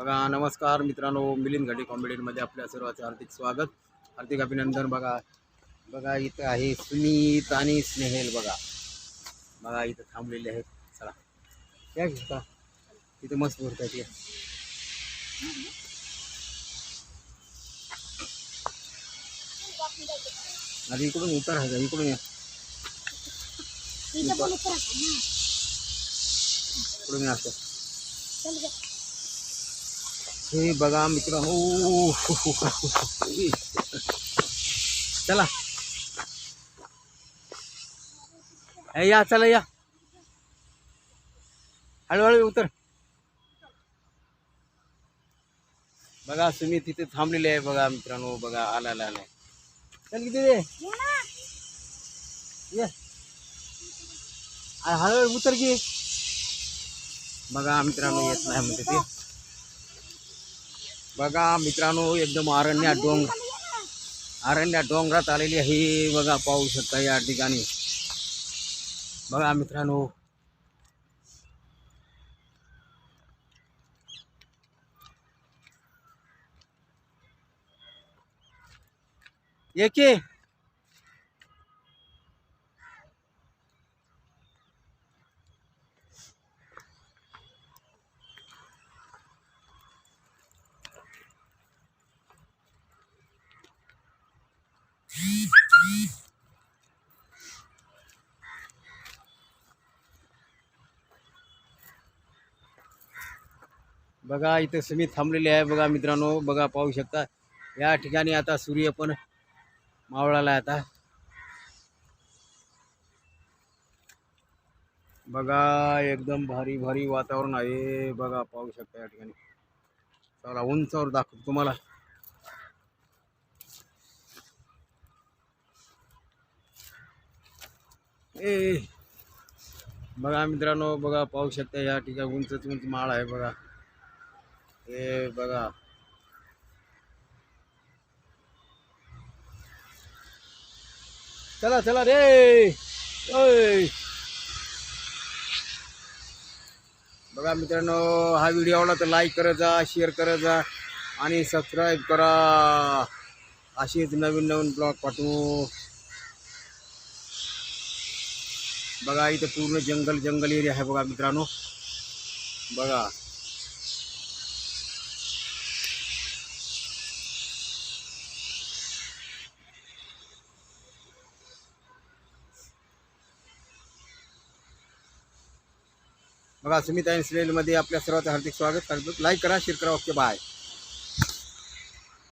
बघा नमस्कार मित्रांनो मिलिंद घाटी कॉमेडीमध्ये आपल्या सर्वांचं हार्दिक स्वागत. हार्दिक अभिनंदन. बघा बघा इथं आहे सुनीत आणि स्नेहेल बघा. बघा इथं थांबलेले आहेत. चला. या की इथं मस्त भरत आहेत आधी इकडून उतर आहे का इकडून या. इकडून या हे बघा मित्रांनो हो, हो, हो, चला. ए, या चला या. हळूहळू उतर. बघा सुमी तिथे थांबलेले आहे बघा मित्रांनो बघा आला आला आलाय चल किती रे ये. हळूहळू उतर की. बघा मित्रांनो येत नाही म्हणते ते. मित्रांनो, एकदम अरण्य डोंग अरण्य डोंगर आलेली आहे. बघा, पाहू शकता या ठिकाणी. बघा, मित्रांनो. एके बघा इथं सुमी थांबलेले आहे. बघा मित्रांनो बघा पाहू शकता. या ठिकाणी आता सूर्य पण मावळाला आहे आता. बघा एकदम भारी भारी वातावरण आहे. बघा पाहू शकता या ठिकाणी. चला उंचावर दाखवतो तुम्हाला. ए! बघा मित्रांनो बघा पाहू शकता या ठिकाणी उंचच उंच माळ आहे बघा. हे बघा. चला चला रे. ओय. बघा मित्रांनो हा व्हिडिओ आवडला तर लाईक करत जा शेअर करत जा आणि सबस्क्राईब करा. अशीच नवीन नवीन ब्लॉग पाठवू. बघा इथं पूर्ण जंगल जंगल एरिया आहे बघा मित्रांनो. बघा. बघा सुमित आणि सिरियलमध्ये आपल्या सर्वांचं हार्दिक स्वागत. करतो लाईक करा शेअर करा. Okay bye